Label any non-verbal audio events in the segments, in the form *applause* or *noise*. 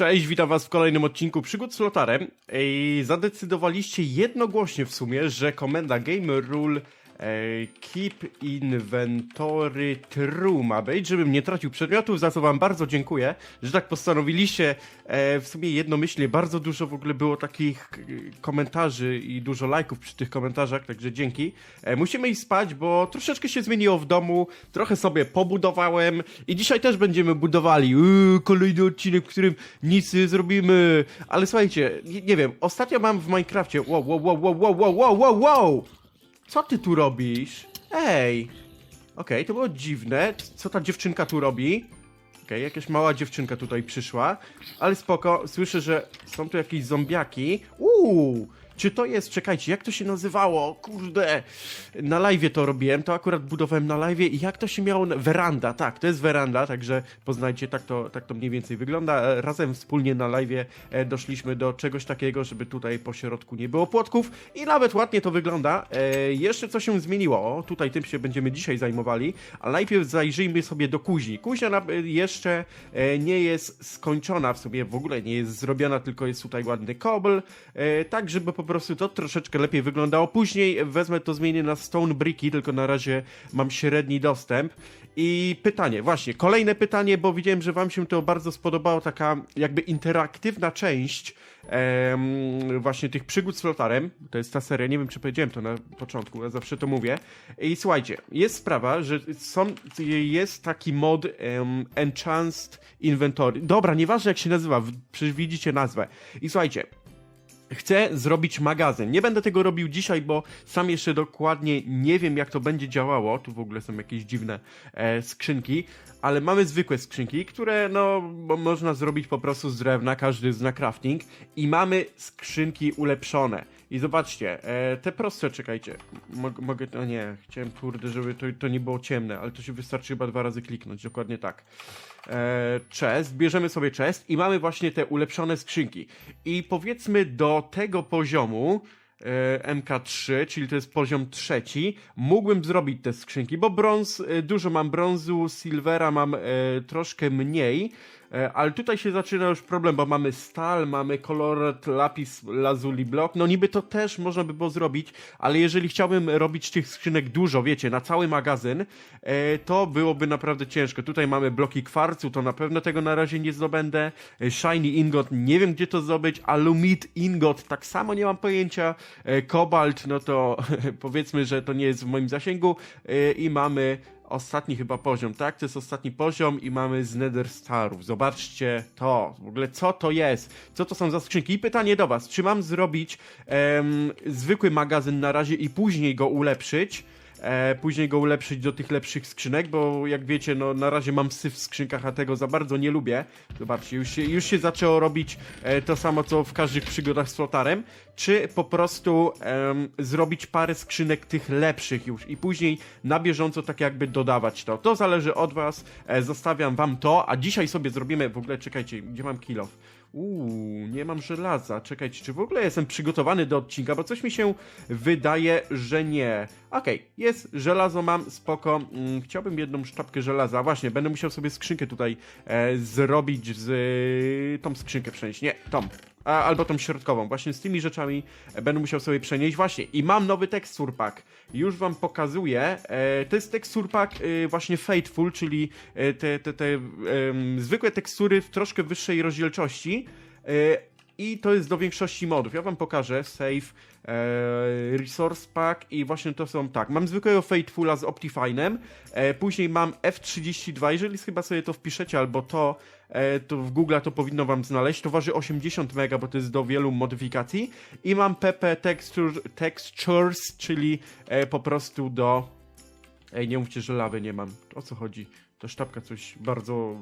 Cześć, witam was w kolejnym odcinku Przygód z Flotarem. I zadecydowaliście jednogłośnie w sumie, że komenda Gamer Rule E, keep Inventory True ma być, żebym nie tracił przedmiotów, za co wam bardzo dziękuję, że tak postanowiliście. E, w sumie jednomyślnie bardzo dużo w ogóle było takich e, komentarzy i dużo lajków przy tych komentarzach, także dzięki. Musimy iść spać, bo troszeczkę się zmieniło w domu, trochę sobie pobudowałem i dzisiaj też będziemy budowali. Uuu, kolejny odcinek, w którym nic nie zrobimy. Ale słuchajcie, nie, nie wiem, ostatnio mam w Minecrafcie. Wow, wow, wow, wow, wow, wow, wow, wow! Co ty tu robisz? Ej! Okej, to było dziwne. Co ta dziewczynka tu robi? Okej, jakaś mała dziewczynka tutaj przyszła. Ale spoko, słyszę, że są tu jakieś zombiaki. Uuu! Czy to jest, czekajcie, jak to się nazywało? Kurde, na live to robiłem, to akurat budowałem na live i jak to się miało, weranda, tak, to jest weranda, także poznajcie, tak to, tak to mniej więcej wygląda. E, Razem wspólnie na live e, doszliśmy do czegoś takiego, żeby tutaj po środku nie było płotków i nawet ładnie to wygląda. E, jeszcze co się zmieniło, o, tutaj tym się będziemy dzisiaj zajmowali, ale najpierw zajrzyjmy sobie do kuźni. Kuźnia jeszcze nie jest skończona w sobie, w ogóle nie jest zrobiona, tylko jest tutaj ładny kobl, tak żeby po prostu to troszeczkę lepiej wyglądało. Później wezmę to, zmienię na stone bricky, tylko na razie mam średni dostęp. I pytanie, właśnie, kolejne pytanie, bo widziałem, że wam się to bardzo spodobało, taka jakby interaktywna część em, właśnie tych przygód z flotarem. To jest ta seria, nie wiem czy powiedziałem to na początku, ja zawsze to mówię. I słuchajcie, jest sprawa, że są, jest taki mod em, Enhanced Inventory. Dobra, nieważne jak się nazywa, przecież widzicie nazwę. I słuchajcie, Chcę zrobić magazyn. Nie będę tego robił dzisiaj, bo sam jeszcze dokładnie nie wiem, jak to będzie działało. Tu w ogóle są jakieś dziwne e, skrzynki, ale mamy zwykłe skrzynki, które no można zrobić po prostu z drewna, każdy zna crafting i mamy skrzynki ulepszone. I zobaczcie, e, te proste, czekajcie, Mog, mogę, no nie, chciałem kurde, żeby to, to nie było ciemne, ale to się wystarczy chyba dwa razy kliknąć, dokładnie tak chest, bierzemy sobie chest i mamy właśnie te ulepszone skrzynki. I powiedzmy do tego poziomu e, MK3, czyli to jest poziom trzeci, mógłbym zrobić te skrzynki, bo brąz, e, dużo mam brązu, silvera mam e, troszkę mniej, e, ale tutaj się zaczyna już problem, bo mamy stal, mamy koloret, lapis lazuli block, no niby to też można by było zrobić, ale jeżeli chciałbym robić tych skrzynek dużo, wiecie, na cały magazyn, e, to byłoby naprawdę ciężko. Tutaj mamy bloki kwarcu, to na pewno tego na razie nie zdobędę. E, Shiny ingot, nie wiem gdzie to zdobyć. Alumit ingot, tak samo nie mam pojęcia. E, Kobalt, no to *laughs* powiedzmy, że to nie jest w moim zasięgu. E, I mamy ostatni chyba poziom, tak? To jest ostatni poziom i mamy z Nether Starów. Zobaczcie to. W ogóle co to jest? Co to są za skrzynki? I pytanie do was. Czy mam zrobić em, zwykły magazyn na razie i później go ulepszyć? E, później go ulepszyć do tych lepszych skrzynek, bo jak wiecie, no na razie mam syf w skrzynkach, a tego za bardzo nie lubię. Zobaczcie, już się, już się zaczęło robić e, to samo, co w każdych przygodach z flotarem, czy po prostu em, zrobić parę skrzynek tych lepszych już i później na bieżąco tak jakby dodawać to. To zależy od was, e, zostawiam wam to, a dzisiaj sobie zrobimy, w ogóle czekajcie, gdzie mam kill off? Uuu, nie mam żelaza. Czekajcie, czy w ogóle jestem przygotowany do odcinka, bo coś mi się wydaje, że nie. Okej, jest, żelazo mam, spoko. Mm, chciałbym jedną sztabkę żelaza. Właśnie, będę musiał sobie skrzynkę tutaj e, zrobić z... E, tą skrzynkę przenieść. Nie, tą. Albo tą środkową. Właśnie z tymi rzeczami e, będę musiał sobie przenieść. Właśnie, i mam nowy tekstur pack. Już wam pokazuję. E, to jest tekstur pack e, właśnie Fateful, czyli e, te, te, te em, zwykłe tekstury w troszkę wyższej rozdzielczości. I to jest do większości modów. Ja wam pokażę. Save, e, Resource Pack i właśnie to są tak. Mam zwykłego Fatefula z Optifine'em. E, później mam F32. Jeżeli chyba sobie to wpiszecie albo to, e, to w Google to powinno wam znaleźć. To waży 80 mega, bo to jest do wielu modyfikacji. I mam PP Texture, Textures, czyli e, po prostu do. Ej, nie mówcie, że lawy nie mam. O co chodzi? To sztabka coś bardzo,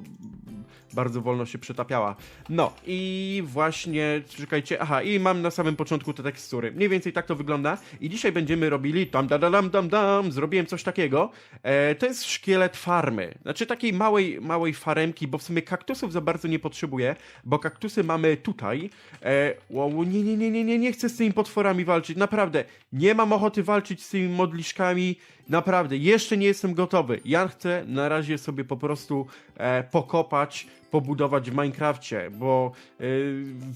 bardzo wolno się przetapiała. No i właśnie, czekajcie, aha, i mam na samym początku te tekstury. Mniej więcej tak to wygląda. I dzisiaj będziemy robili tam, da, da, dam, dam, dam, zrobiłem coś takiego. E, to jest szkielet farmy. Znaczy takiej małej, małej faremki, bo w sumie kaktusów za bardzo nie potrzebuję, bo kaktusy mamy tutaj. E, wow, nie, nie, nie, nie, nie, nie chcę z tymi potworami walczyć. Naprawdę, nie mam ochoty walczyć z tymi modliszkami. Naprawdę, jeszcze nie jestem gotowy. Ja chcę na razie sobie po prostu e, pokopać, pobudować w Minecrafcie, bo e,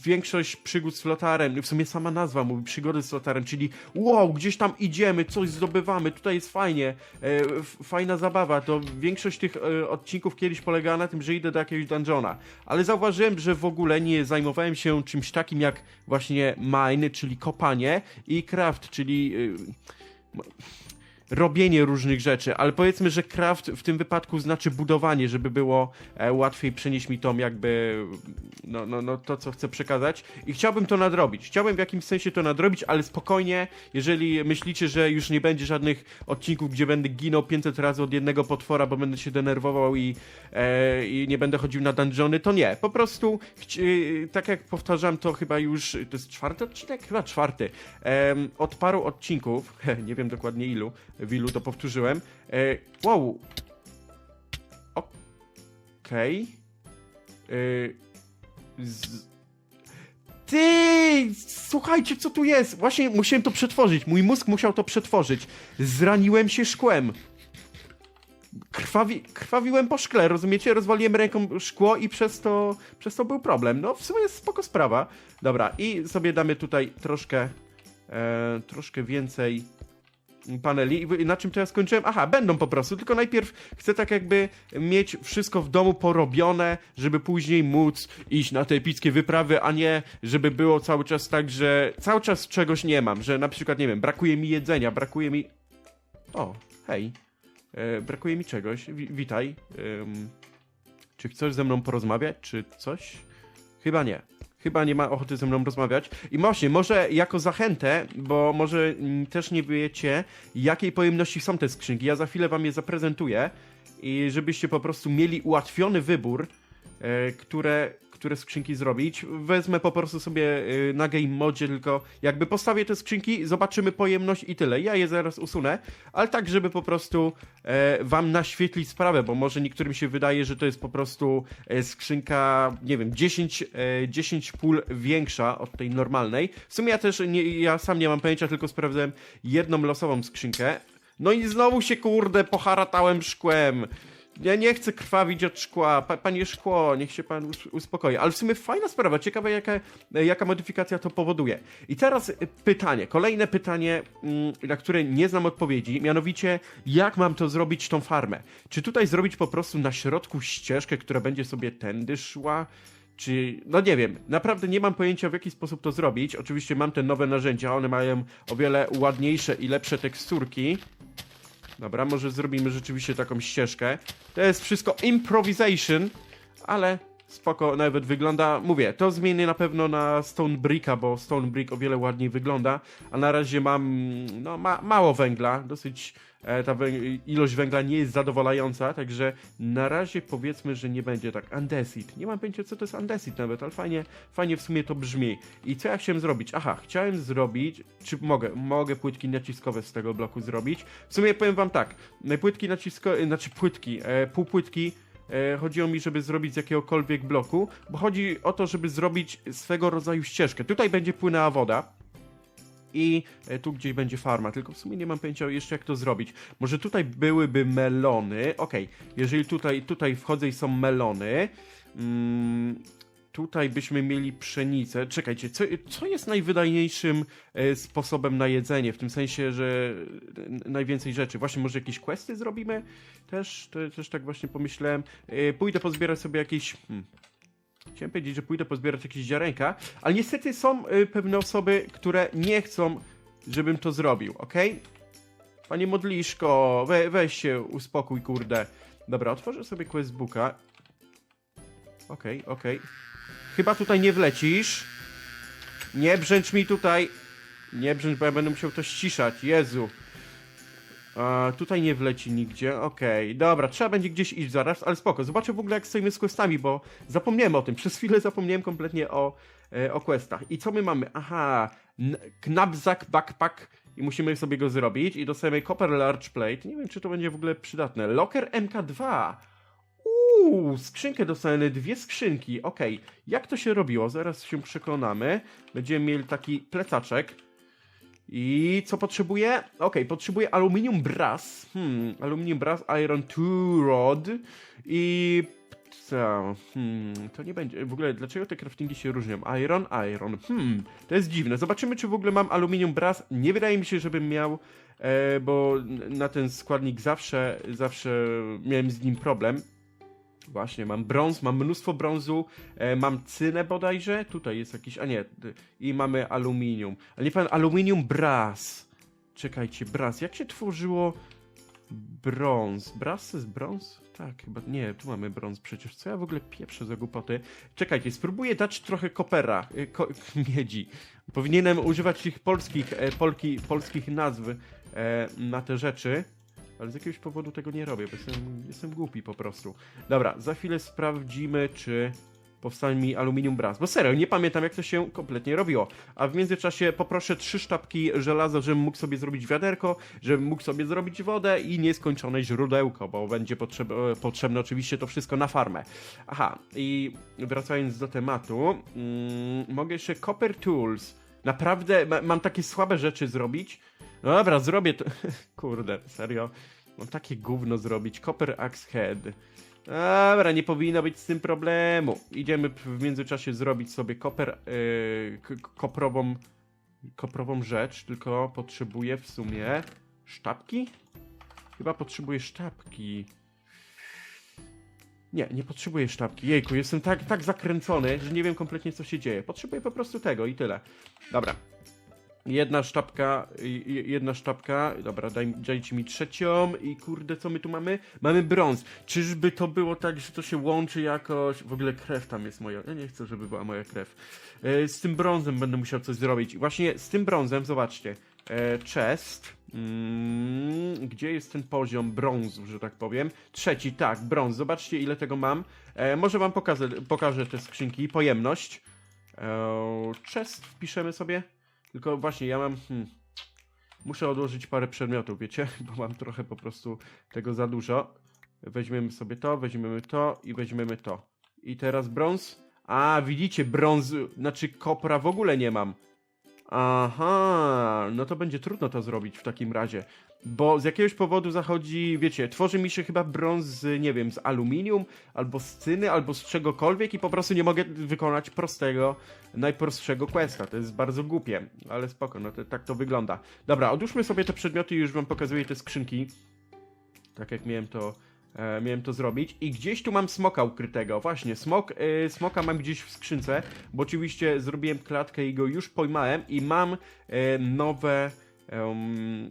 większość przygód z flotarem, w sumie sama nazwa mówi przygody z flotarem, czyli wow, gdzieś tam idziemy, coś zdobywamy, tutaj jest fajnie, e, fajna zabawa, to większość tych e, odcinków kiedyś polegała na tym, że idę do jakiegoś dungeona, ale zauważyłem, że w ogóle nie zajmowałem się czymś takim jak właśnie mine, czyli kopanie i craft, czyli e, robienie różnych rzeczy, ale powiedzmy, że craft w tym wypadku znaczy budowanie, żeby było e, łatwiej przenieść mi tą jakby no, no, no to, co chcę przekazać i chciałbym to nadrobić. Chciałbym w jakimś sensie to nadrobić, ale spokojnie, jeżeli myślicie, że już nie będzie żadnych odcinków, gdzie będę ginął 500 razy od jednego potwora, bo będę się denerwował i, e, i nie będę chodził na dungeony, to nie. Po prostu, chci- tak jak powtarzam, to chyba już, to jest czwarty odcinek? Chyba czwarty. Em, od paru odcinków, *laughs* nie wiem dokładnie ilu, w ilu to powtórzyłem. E, wow. Okej. E, z... Ty! Słuchajcie, co tu jest? Właśnie musiałem to przetworzyć. Mój mózg musiał to przetworzyć. Zraniłem się szkłem. Krwawi, krwawiłem po szkle, rozumiecie? Rozwaliłem ręką szkło i przez to, przez to był problem. No, w sumie jest spoko sprawa. Dobra, i sobie damy tutaj troszkę, e, troszkę więcej paneli. I na czym to ja skończyłem? Aha, będą po prostu, tylko najpierw chcę tak jakby mieć wszystko w domu porobione, żeby później móc iść na te epickie wyprawy, a nie żeby było cały czas tak, że cały czas czegoś nie mam, że na przykład, nie wiem, brakuje mi jedzenia, brakuje mi... O, hej. E, brakuje mi czegoś. Wi witaj. Czy chcesz ze mną porozmawiać, czy coś? Chyba nie. Chyba nie ma ochoty ze mną rozmawiać. I właśnie, może jako zachętę, bo może mm, też nie wiecie, jakiej pojemności są te skrzynki. Ja za chwilę wam je zaprezentuję i żebyście po prostu mieli ułatwiony wybór, e, które, które skrzynki zrobić. Wezmę po prostu sobie e, na game modzie, tylko jakby postawię te skrzynki, zobaczymy pojemność i tyle. Ja je zaraz usunę, ale tak, żeby po prostu e, wam naświetlić sprawę, bo może niektórym się wydaje, że to jest po prostu e, skrzynka, nie wiem, 10, e, 10 pól większa od tej normalnej. W sumie ja też, nie, ja sam nie mam pojęcia, tylko sprawdzałem jedną losową skrzynkę. No i znowu się kurde poharatałem szkłem. Ja nie chcę krwawić od szkła. Pa, panie szkło, niech się pan us- uspokoi. Ale w sumie fajna sprawa, ciekawe jaka, jaka modyfikacja to powoduje. I teraz y, pytanie, kolejne pytanie, mm, na które nie znam odpowiedzi, mianowicie jak mam to zrobić tą farmę? Czy tutaj zrobić po prostu na środku ścieżkę, która będzie sobie tędy szła? Czy, no nie wiem, naprawdę nie mam pojęcia w jaki sposób to zrobić. Oczywiście mam te nowe narzędzia, one mają o wiele ładniejsze i lepsze teksturki. Dobra, może zrobimy rzeczywiście taką ścieżkę. To jest wszystko improvisation, ale spoko nawet wygląda. Mówię, to zmienię na pewno na Stone Bricka, bo Stone Brick o wiele ładniej wygląda, a na razie mam no, ma, mało węgla, dosyć e, ta wę- ilość węgla nie jest zadowalająca, także na razie powiedzmy, że nie będzie tak. Andesit. Nie mam pojęcia, co to jest Andesit nawet, ale fajnie, fajnie w sumie to brzmi. I co ja chciałem zrobić? Aha, chciałem zrobić, czy mogę, mogę płytki naciskowe z tego bloku zrobić. W sumie powiem wam tak, płytki naciskowe, znaczy płytki, e, półpłytki chodziło mi, żeby zrobić z jakiegokolwiek bloku, bo chodzi o to, żeby zrobić swego rodzaju ścieżkę. Tutaj będzie płynęła woda i e, tu gdzieś będzie farma, tylko w sumie nie mam pojęcia jeszcze jak to zrobić. Może tutaj byłyby melony, okej, jeżeli tutaj, tutaj wchodzę i są melony, mm, tutaj byśmy mieli pszenicę. Czekajcie, co, co jest najwydajniejszym e, sposobem na jedzenie? W tym sensie, że n- najwięcej rzeczy. Właśnie może jakieś questy zrobimy? Też, te, też tak właśnie pomyślałem. E, pójdę pozbierać sobie jakieś... Hmm. Chciałem powiedzieć, że pójdę pozbierać jakieś ziarenka, ale niestety są e, pewne osoby, które nie chcą, żebym to zrobił, ok? Panie modliszko, we, weź się, uspokój, kurde. Dobra, otworzę sobie questbooka. Okej, okej. Chyba tutaj nie wlecisz. Nie brzęcz mi tutaj. Nie brzęcz, bo ja będę musiał to ściszać. Jezu. A, tutaj nie wleci nigdzie. Okej, dobra, trzeba będzie gdzieś iść zaraz, ale spoko. Zobaczę w ogóle jak stoimy z questami, bo zapomniałem o tym. Przez chwilę zapomniałem kompletnie o, e, o questach. I co my mamy? Aha, knapsack backpack i musimy sobie go zrobić i dostajemy copper large plate. Nie wiem, czy to będzie w ogóle przydatne. Locker MK2. Uuu, skrzynkę dostałem, dwie skrzynki. Okej, jak to się robiło? Zaraz się przekonamy. Będziemy mieli taki plecaczek. I co potrzebuję? Okej, potrzebuję aluminium brass. Hmm, aluminium brass, iron 2 rod i... Co? Hmm, to nie będzie. W ogóle, dlaczego te craftingi się różnią? Iron, iron. Hmm, to jest dziwne. Zobaczymy, czy w ogóle mam aluminium brass. Nie wydaje mi się, żebym miał, e, bo na ten składnik zawsze, zawsze miałem z nim problem. Właśnie, mam brąz, mam mnóstwo brązu, e, mam cynę bodajże, tutaj jest jakiś, a nie, i mamy aluminium. Ale nie pamiętam, aluminium brass. Czekajcie, brass, jak się tworzyło brąz? Brass to jest brąz? Tak, chyba, nie, tu mamy brąz przecież, co ja w ogóle pieprzę za głupoty? Czekajcie, spróbuję dać trochę kopera, e, ko *laughs* miedzi. Powinienem używać tych polskich, e, polki, polskich nazw e, na te rzeczy. Ale z jakiegoś powodu tego nie robię, bo jestem, jestem głupi po prostu. Dobra, za chwilę sprawdzimy, czy powstanie mi aluminium brass. Bo serio, nie pamiętam jak to się kompletnie robiło. A w międzyczasie poproszę trzy sztabki żelaza, żebym mógł sobie zrobić wiaderko, żebym mógł sobie zrobić wodę i nieskończone źródełko, bo będzie potrzeb potrzebne oczywiście to wszystko na farmę. Aha, i wracając do tematu, mm, mogę jeszcze Copper Tools. Naprawdę ma mam takie słabe rzeczy zrobić. No dobra, zrobię to. *laughs* Kurde, serio. Mam takie gówno zrobić. Copper Axe Head. Dobra, nie powinno być z tym problemu. Idziemy w międzyczasie zrobić sobie koper, yy, k- koprową, koprową rzecz, tylko potrzebuję w sumie sztabki? Chyba potrzebuję sztabki. Nie, nie potrzebuję sztabki. Jejku, jestem tak, tak zakręcony, że nie wiem kompletnie co się dzieje. Potrzebuję po prostu tego i tyle. Dobra. Jedna sztabka, jedna sztabka, dobra, daj, dajcie mi trzecią i kurde, co my tu mamy? Mamy brąz. Czyżby to było tak, że to się łączy jakoś, w ogóle krew tam jest moja, ja nie chcę, żeby była moja krew. E, z tym brązem będę musiał coś zrobić. I właśnie z tym brązem, zobaczcie, chest, mm, gdzie jest ten poziom brązu, że tak powiem? Trzeci, tak, brąz, zobaczcie ile tego mam. E, może wam pokażę, pokażę te skrzynki, pojemność. E, chest wpiszemy sobie. Tylko właśnie ja mam. Hmm, muszę odłożyć parę przedmiotów, wiecie? *laughs* Bo mam trochę po prostu tego za dużo. Weźmiemy sobie to, weźmiemy to i weźmiemy to. I teraz brąz. A, widzicie, brąz, znaczy kopra w ogóle nie mam. Aha, no to będzie trudno to zrobić w takim razie. Bo z jakiegoś powodu zachodzi, wiecie, tworzy mi się chyba brąz z, nie wiem, z aluminium, albo z cyny, albo z czegokolwiek i po prostu nie mogę wykonać prostego, najprostszego questa. To jest bardzo głupie, ale spoko, no to, tak to wygląda. Dobra, odłóżmy sobie te przedmioty i już wam pokazuję te skrzynki. Tak jak miałem to, e, miałem to zrobić. I gdzieś tu mam smoka ukrytego. Właśnie, smok, e, smoka mam gdzieś w skrzynce, bo oczywiście zrobiłem klatkę i go już pojmałem i mam e, nowe,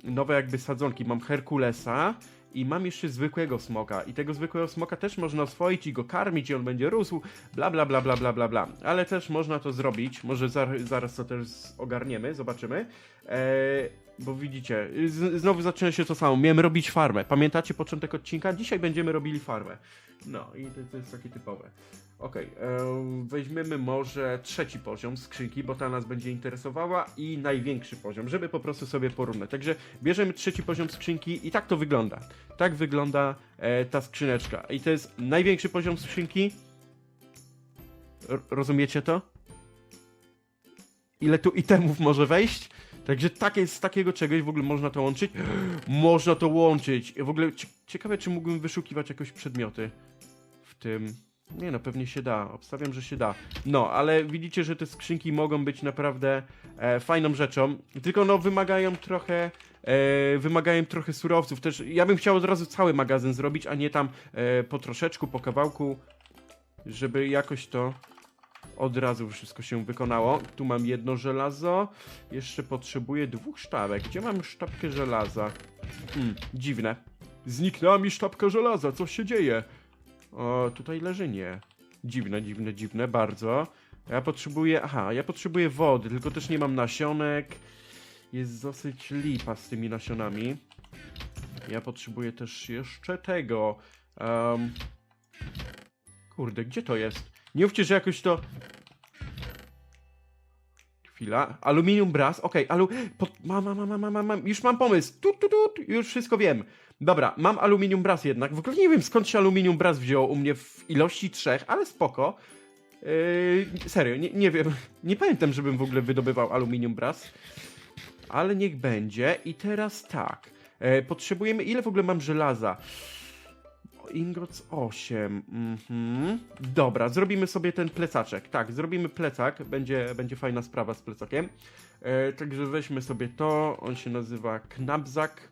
nowe jakby sadzonki. Mam Herkulesa i mam jeszcze zwykłego smoka. I tego zwykłego smoka też można oswoić i go karmić i on będzie rósł, bla bla bla bla bla bla bla. Ale też można to zrobić, może zar- zaraz to też ogarniemy, zobaczymy. E, bo widzicie, znowu zaczyna się to samo. Miałem robić farmę. Pamiętacie początek odcinka? Dzisiaj będziemy robili farmę. No i to, to jest takie typowe. Okej, e, weźmiemy może trzeci poziom skrzynki, bo ta nas będzie interesowała i największy poziom, żeby po prostu sobie porównać. Także bierzemy trzeci poziom skrzynki i tak to wygląda. Tak wygląda e, ta skrzyneczka. I to jest największy poziom skrzynki. R rozumiecie to? Ile tu itemów może wejść? Także takie, z takiego czegoś w ogóle można to łączyć. *gasps* Można to łączyć. W ogóle cie- ciekawe, czy mógłbym wyszukiwać jakoś przedmioty w tym. Nie no, pewnie się da. Obstawiam, że się da. No, ale widzicie, że te skrzynki mogą być naprawdę e, fajną rzeczą. Tylko no, wymagają trochę. E, wymagają trochę surowców. Też ja bym chciał od razu cały magazyn zrobić, a nie tam e, po troszeczku, po kawałku, żeby jakoś to od razu wszystko się wykonało. Tu mam jedno żelazo. Jeszcze potrzebuję dwóch sztabek. Gdzie mam sztabkę żelaza? Hmm, dziwne. Zniknęła mi sztabka żelaza, co się dzieje? O, tutaj leży nie. Dziwne, dziwne, dziwne, bardzo. Ja potrzebuję, aha, ja potrzebuję wody, tylko też nie mam nasionek. Jest dosyć lipa z tymi nasionami. Ja potrzebuję też jeszcze tego. Um, kurde, gdzie to jest? Nie mówcie, że jakoś to... Chwila. Aluminium brass, okej, alu... Pod... Mam, mam, mam, mam, mam, już mam pomysł. Tut, już wszystko wiem. Dobra, mam aluminium brass jednak. W ogóle nie wiem skąd się aluminium brass wzięło u mnie w ilości trzech, ale spoko. Yy, serio, nie, nie wiem. *laughs* Nie pamiętam, żebym w ogóle wydobywał aluminium brass. ale niech będzie. I teraz tak. E, potrzebujemy, ile w ogóle mam żelaza? Ingots 8. Mhm. Dobra, zrobimy sobie ten plecaczek. Tak, zrobimy plecak. Będzie, będzie fajna sprawa z plecakiem. E, także weźmy sobie to. On się nazywa Knapzak.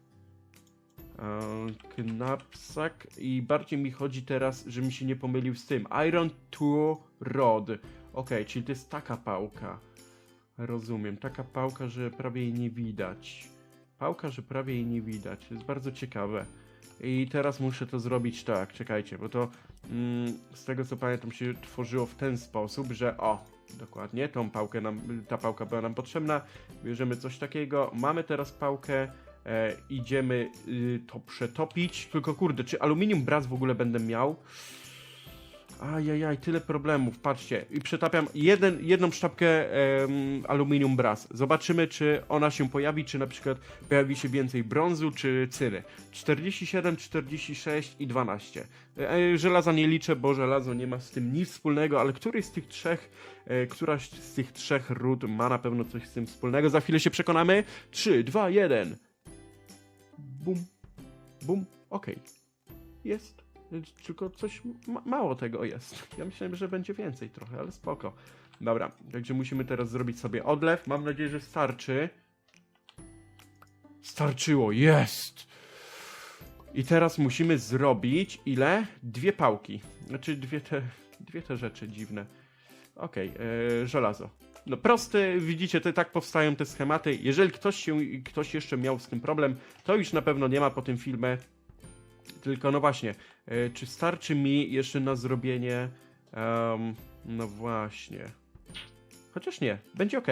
E, Knapzak. I bardziej mi chodzi teraz, żebym się nie pomylił z tym. Iron to Rod. Okej, czyli to jest taka pałka. Rozumiem. Taka pałka, że prawie jej nie widać. Pałka, że prawie jej nie widać. Jest bardzo ciekawe. I teraz muszę to zrobić tak, czekajcie, bo to mm, z tego co pamiętam się tworzyło w ten sposób, że o, dokładnie, tą pałkę nam, ta pałka była nam potrzebna, bierzemy coś takiego, mamy teraz pałkę, e, idziemy y, to przetopić, tylko kurde, czy aluminium braz w ogóle będę miał? Ajajaj, tyle problemów, patrzcie. I przetapiam jeden, jedną sztabkę em, aluminium braz. Zobaczymy, czy ona się pojawi, czy na przykład pojawi się więcej brązu, czy cyry. 47, 46 i 12. E, żelaza nie liczę, bo żelazo nie ma z tym nic wspólnego, ale któryś z tych trzech, e, któraś z tych trzech ród ma na pewno coś z tym wspólnego. Za chwilę się przekonamy. 3, 2, 1. Bum. Bum. Okej. Jest. Tylko coś ma mało tego jest. Ja myślałem, że będzie więcej trochę, ale spoko. Dobra, także musimy teraz zrobić sobie odlew. Mam nadzieję, że starczy. Starczyło, jest! I teraz musimy zrobić ile? Dwie pałki. Znaczy dwie te, dwie te rzeczy dziwne. Okej, okay, żelazo. No proste, widzicie, te, tak powstają te schematy. Jeżeli ktoś się, ktoś jeszcze miał z tym problem, to już na pewno nie ma po tym filmie. Tylko no właśnie, e, czy starczy mi jeszcze na zrobienie. em, no właśnie. Chociaż nie, będzie ok.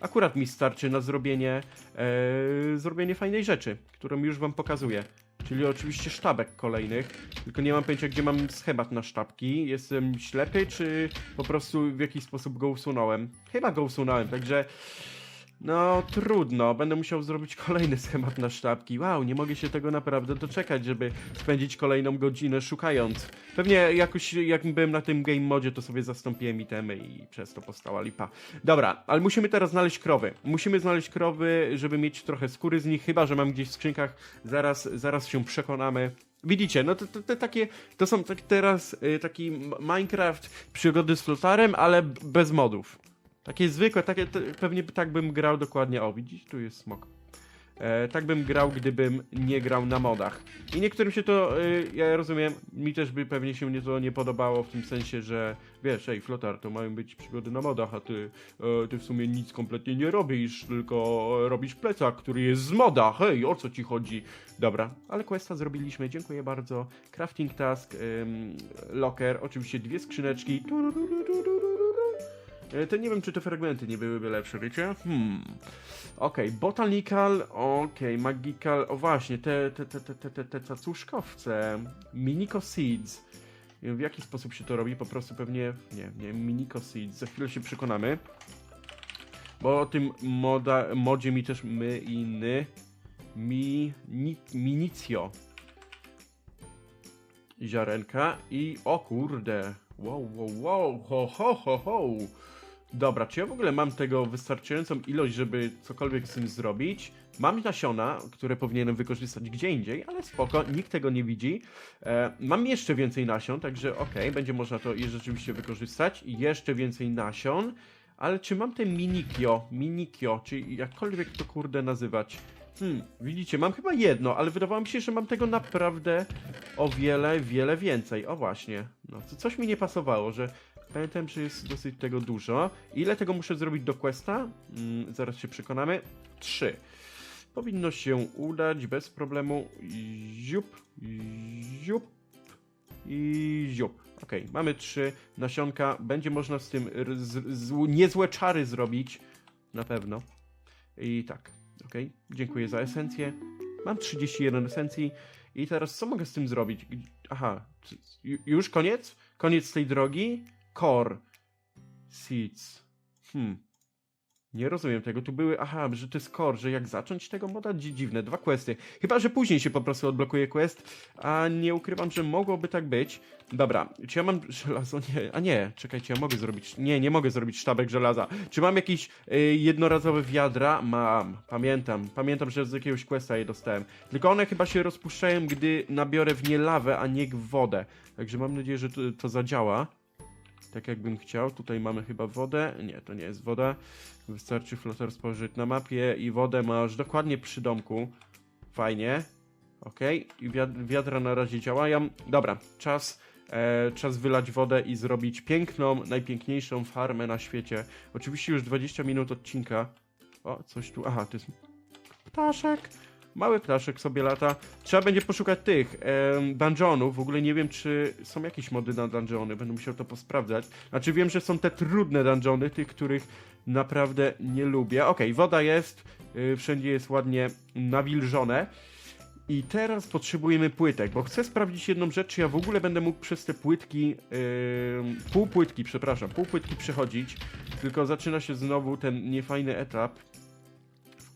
Akurat mi starczy na zrobienie, e, zrobienie fajnej rzeczy, którą już wam pokazuję. Czyli oczywiście sztabek kolejnych. Tylko nie mam pojęcia, gdzie mam schemat na sztabki. Jestem ślepy, czy po prostu w jakiś sposób go usunąłem? Chyba go usunąłem, także. No, trudno. Będę musiał zrobić kolejny schemat na sztabki. Wow, nie mogę się tego naprawdę doczekać, żeby spędzić kolejną godzinę szukając. Pewnie jakoś, jak byłem na tym game modzie, to sobie zastąpiłem itemy i przez to powstała lipa. Dobra, ale musimy teraz znaleźć krowy. Musimy znaleźć krowy, żeby mieć trochę skóry z nich, chyba, że mam gdzieś w skrzynkach. Zaraz, zaraz się przekonamy. Widzicie, no to, to, to takie, to są tak teraz y, taki Minecraft przygody z flotarem, ale bez modów. Takie zwykłe, takie, pewnie tak bym grał dokładnie. O, widzisz, tu jest smok. E, tak bym grał, gdybym nie grał na modach. I niektórym się to, y, ja rozumiem, mi też by pewnie się nie to nie podobało w tym sensie, że wiesz, ej, Flotar, to mają być przygody na modach, a ty, e, ty w sumie nic kompletnie nie robisz, tylko robisz plecak, który jest z moda. Hej, o co ci chodzi? Dobra, ale questa zrobiliśmy, dziękuję bardzo. Crafting task, locker, oczywiście dwie skrzyneczki. E, To nie wiem, czy te fragmenty nie byłyby lepsze, wiecie? Hmm. Okej, okay, botanical, okej, okay, magical, o właśnie, te, te, te, te, te, te, te cacuszkowce, minico seeds. W jaki sposób się to robi? Po prostu pewnie, nie, nie, minico seeds, za chwilę się przekonamy. Bo o tym moda, modzie mi też my inny, mi, ni, minicio. Ziarenka i, o kurde, wow, wow, wow, ho, ho, ho, ho. Dobra, czy ja w ogóle mam tego wystarczającą ilość, żeby cokolwiek z tym zrobić? Mam nasiona, które powinienem wykorzystać gdzie indziej, ale spoko, nikt tego nie widzi. E, mam jeszcze więcej nasion, także okay, będzie można to rzeczywiście wykorzystać. Jeszcze więcej nasion, ale czy mam te minikio, minikio, czy jakkolwiek to kurde nazywać? Hmm, widzicie, mam chyba jedno, ale wydawało mi się, że mam tego naprawdę o wiele, wiele więcej. O właśnie, no to coś mi nie pasowało, że Pamiętam, że jest dosyć tego dużo. Ile tego muszę zrobić do questa? Mm, zaraz się przekonamy. Trzy. Powinno się udać bez problemu. Ziup, ziup i ziup. Ok, mamy trzy nasionka. Będzie można z tym z, z, niezłe czary zrobić. Na pewno. I tak. Ok, dziękuję za esencję. Mam 31 esencji. I teraz co mogę z tym zrobić? Aha, już koniec? Koniec tej drogi? Core Seeds. Hmm. Nie rozumiem tego. Tu były, aha, że to jest core, że jak zacząć tego moda? Dzi- Dziwne, dwa questy. Chyba, że później się po prostu odblokuje quest, a nie ukrywam, że mogłoby tak być. Dobra, czy ja mam żelazo? Nie, a nie, czekajcie, ja mogę zrobić, nie, nie mogę zrobić sztabek żelaza. Czy mam jakieś y, jednorazowe wiadra? Mam, pamiętam, pamiętam, że z jakiegoś questa je dostałem. Tylko one chyba się rozpuszczają, gdy nabiorę w nie lawę, a nie w wodę. Także mam nadzieję, że to, to zadziała. Tak jakbym chciał. Tutaj mamy chyba wodę. Nie, to nie jest woda. Wystarczy flotar spożyć na mapie i wodę masz dokładnie przy domku. Fajnie. Okej. I wiad- wiadra na razie działają. Dobra, czas, e, czas wylać wodę i zrobić piękną, najpiękniejszą farmę na świecie. Oczywiście już 20 minut odcinka. O, coś tu. Aha, to jest ptaszek. Mały ptaszek sobie lata. Trzeba będzie poszukać tych dungeonów. W ogóle nie wiem, czy są jakieś mody na dungeony. Będę musiał to posprawdzać. Znaczy wiem, że są te trudne dungeony, tych, których naprawdę nie lubię. Okej, woda jest. y, wszędzie jest ładnie nawilżone. I teraz potrzebujemy płytek, bo chcę sprawdzić jedną rzecz, czy ja w ogóle będę mógł przez te płytki, yy, pół płytki, przepraszam, pół płytki przechodzić, tylko zaczyna się znowu ten niefajny etap,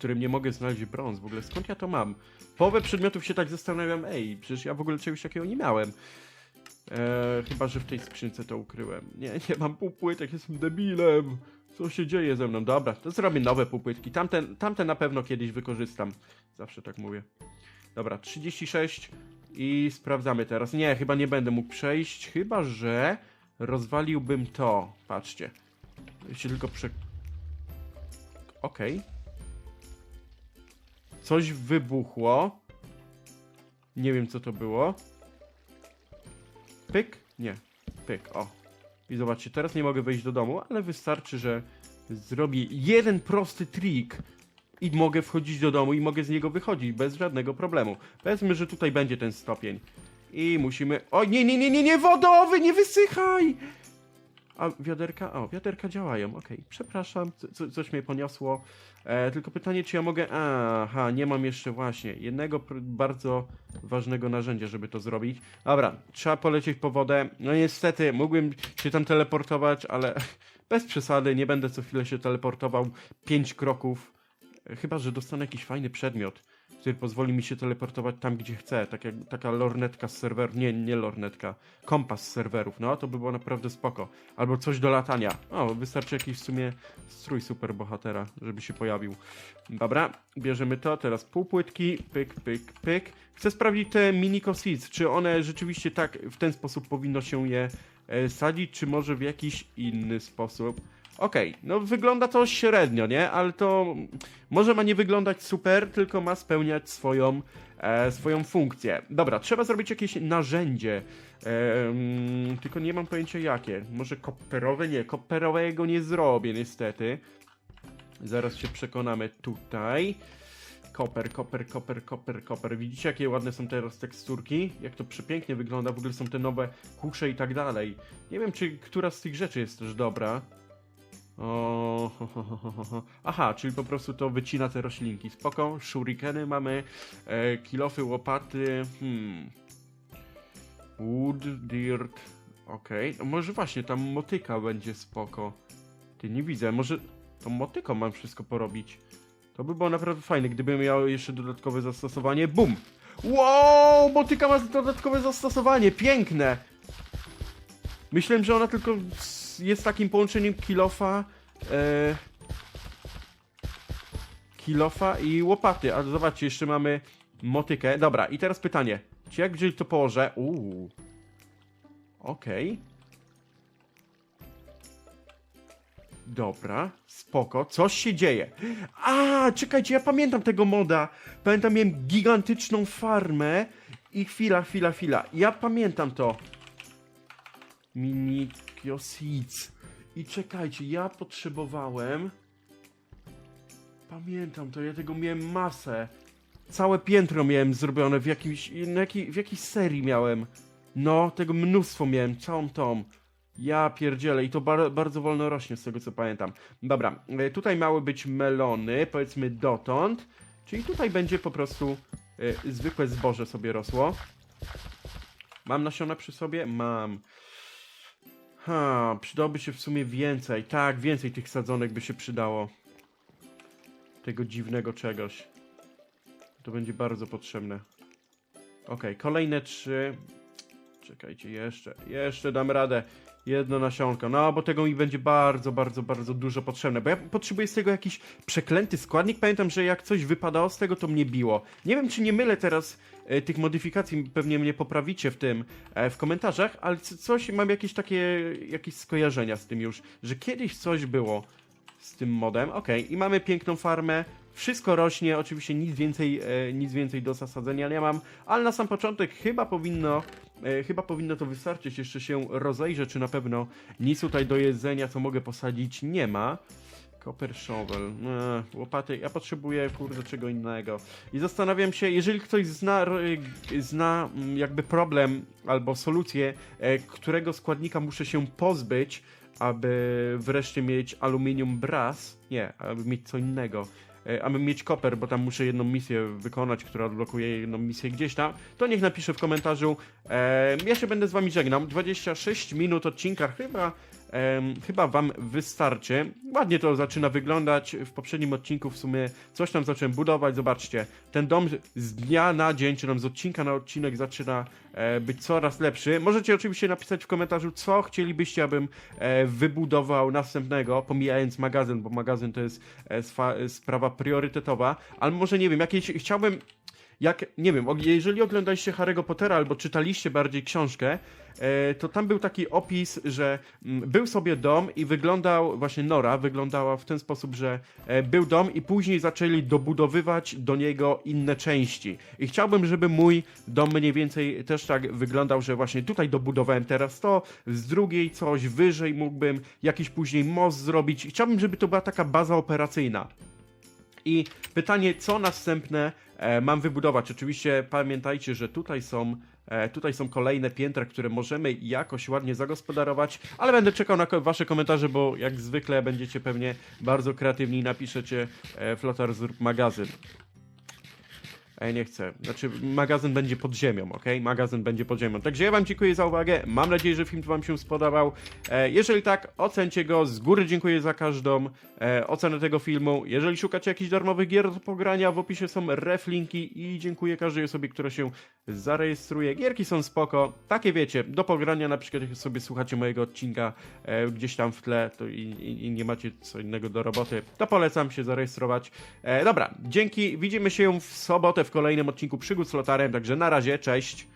którym nie mogę znaleźć brąz. W ogóle skąd ja to mam? Połowę przedmiotów się tak zastanawiam, ej, przecież ja w ogóle czegoś takiego nie miałem. E, chyba, że w tej skrzynce to ukryłem. Nie, *laughs* nie mam półpłytek, jestem debilem. Co się dzieje ze mną? Dobra, to zrobię nowe półpłytki. Tamte, tamte na pewno kiedyś wykorzystam. Zawsze tak mówię. Dobra, 36 i sprawdzamy teraz. Nie, chyba nie będę mógł przejść, chyba że rozwaliłbym to. Patrzcie. Się tylko prze... Okej. Coś wybuchło. Nie wiem co to było. Pyk? Nie. Pyk, o. I zobaczcie, teraz nie mogę wejść do domu, ale wystarczy, że zrobię jeden prosty trik i mogę wchodzić do domu i mogę z niego wychodzić bez żadnego problemu. Powiedzmy, że tutaj będzie ten stopień. I musimy... O, nie, nie, nie, nie, nie, wodowy, nie wysychaj! A wiaderka? O, wiaderka działają, okej. Przepraszam, co, co, coś mnie poniosło. E, tylko pytanie, czy ja mogę... Aha, nie mam jeszcze właśnie jednego bardzo ważnego narzędzia, żeby to zrobić. Dobra, trzeba polecieć po wodę. No niestety, mógłbym się tam teleportować, ale *laughs* bez przesady, nie będę co chwilę się teleportował. Pięć kroków. E, Chyba, że dostanę jakiś fajny przedmiot, który pozwoli mi się teleportować tam, gdzie chcę. Tak jak, taka lornetka z serwerów. Nie, nie lornetka. Kompas z serwerów. No, to by było naprawdę spoko. Albo coś do latania. O, wystarczy jakiś w sumie strój superbohatera, żeby się pojawił. Dobra, bierzemy to. Teraz półpłytki. Pyk, pyk, pyk. Chcę sprawdzić te mini seeds, czy one rzeczywiście tak w ten sposób powinno się je e, sadzić, czy może w jakiś inny sposób. Okej, no wygląda to średnio, nie? Ale to może ma nie wyglądać super, tylko ma spełniać swoją, e, swoją funkcję. Dobra, trzeba zrobić jakieś narzędzie. E, mm, tylko nie mam pojęcia jakie. Może koperowe? Nie, koperowego nie zrobię niestety. Zaraz się przekonamy tutaj. Koper, koper, koper, koper, koper. Widzicie, jakie ładne są teraz teksturki? Jak to przepięknie wygląda. W ogóle są te nowe kusze i tak dalej. Nie wiem, czy która z tych rzeczy jest też dobra. O, ho, ho, ho, ho. Aha, czyli po prostu to wycina te roślinki. Spoko, shurikeny mamy, e, kilofy, łopaty, hmm. Wood, dirt, okej. No Może właśnie, tam motyka będzie spoko. Ty, nie widzę, może tą motyką mam wszystko porobić. To by było naprawdę fajne, gdybym miał jeszcze dodatkowe zastosowanie. Bum! Wow, motyka ma dodatkowe zastosowanie, piękne! Myślałem, że ona tylko jest takim połączeniem kilofa, e, kilofa i łopaty. A zobaczcie, jeszcze mamy motykę. Dobra, i teraz pytanie. Czy jak gdzieś to położę? Uuu. Okej. Dobra, spoko. Coś się dzieje. A, czekajcie, ja pamiętam tego moda. Pamiętam, miałem gigantyczną farmę i chwila, chwila, chwila. Ja pamiętam to. Mini Seeds. I czekajcie, ja potrzebowałem. Pamiętam to, ja tego miałem masę. Całe piętro miałem zrobione w jakiej, w jakiejś serii miałem. No, tego mnóstwo miałem, całą tą. Ja pierdzielę i to bar bardzo wolno rośnie z tego co pamiętam. Dobra, e, tutaj miały być melony, powiedzmy dotąd. Czyli tutaj będzie po prostu e, zwykłe zboże sobie rosło. Mam nasiona przy sobie? Mam. Ha, przydałoby się w sumie więcej. Tak, więcej tych sadzonek by się przydało. tego dziwnego czegoś. To będzie bardzo potrzebne. Okej, kolejne trzy. Czekajcie, jeszcze, jeszcze dam radę. Jedno nasionko. No, bo tego mi będzie bardzo, bardzo, bardzo dużo potrzebne. Bo ja potrzebuję z tego jakiś przeklęty składnik. Pamiętam, że jak coś wypadało z tego, to mnie biło. Nie wiem, czy nie mylę teraz e, tych modyfikacji. Pewnie mnie poprawicie w tym, e, w komentarzach, ale coś, mam jakieś takie, jakieś skojarzenia z tym już, że kiedyś coś było z tym modem. Okej, i mamy piękną farmę. Wszystko rośnie, oczywiście nic więcej, e, nic więcej do zasadzenia nie mam, ale na sam początek chyba powinno, e, chyba powinno to wystarczyć. Jeszcze się rozejrzę, czy na pewno nic tutaj do jedzenia, co mogę posadzić, nie ma. Copper shovel, eee, łopaty, ja potrzebuję kurde czego innego. I zastanawiam się, jeżeli ktoś zna, zna mm, jakby problem albo solucję, e, którego składnika muszę się pozbyć, aby wreszcie mieć aluminium brass, nie, aby mieć co innego, e, aby mieć koper, bo tam muszę jedną misję wykonać, która odblokuje jedną misję gdzieś tam, to niech napisze w komentarzu. E, ja się będę z wami żegnał. 26 minut odcinka chyba, chyba wam wystarczy. Ładnie to zaczyna wyglądać. W poprzednim odcinku w sumie coś tam zacząłem budować. Zobaczcie, ten dom z dnia na dzień, czy tam z odcinka na odcinek zaczyna e, być coraz lepszy. Możecie oczywiście napisać w komentarzu, co chcielibyście, abym e, wybudował następnego, pomijając magazyn, bo magazyn to jest e, sprawa priorytetowa, ale może nie wiem, jakieś chciałbym jak, nie wiem, jeżeli oglądaliście Harry'ego Pottera albo czytaliście bardziej książkę, e, to tam był taki opis, że mm, był sobie dom i wyglądał, właśnie Nora wyglądała w ten sposób, że e, był dom i później zaczęli dobudowywać do niego inne części. I chciałbym, żeby mój dom mniej więcej też tak wyglądał, że właśnie tutaj dobudowałem teraz to, z drugiej coś wyżej mógłbym jakiś później most zrobić. Chciałbym, żeby to była taka baza operacyjna. I pytanie, co następne e, mam wybudować? Oczywiście pamiętajcie, że tutaj są, e, tutaj są kolejne piętra, które możemy jakoś ładnie zagospodarować, ale będę czekał na wasze komentarze, bo jak zwykle będziecie pewnie bardzo kreatywni i napiszecie e, Flotar zrób magazyn. E, nie chcę. Znaczy, magazyn będzie pod ziemią, ok? Magazyn będzie pod ziemią. Także ja Wam dziękuję za uwagę. Mam nadzieję, że film Wam się spodobał. E, jeżeli tak, ocencie go. Z góry dziękuję za każdą e, ocenę tego filmu. Jeżeli szukacie jakichś darmowych gier do pogrania, w opisie są reflinki i dziękuję każdej osobie, która się zarejestruje. Gierki są spoko. Takie wiecie, do pogrania na przykład jak sobie słuchacie mojego odcinka e, gdzieś tam w tle to i, i, i nie macie co innego do roboty, to polecam się zarejestrować. E, dobra, dzięki. Widzimy się w sobotę w kolejnym odcinku Przygód z Lotarem, także na razie, cześć.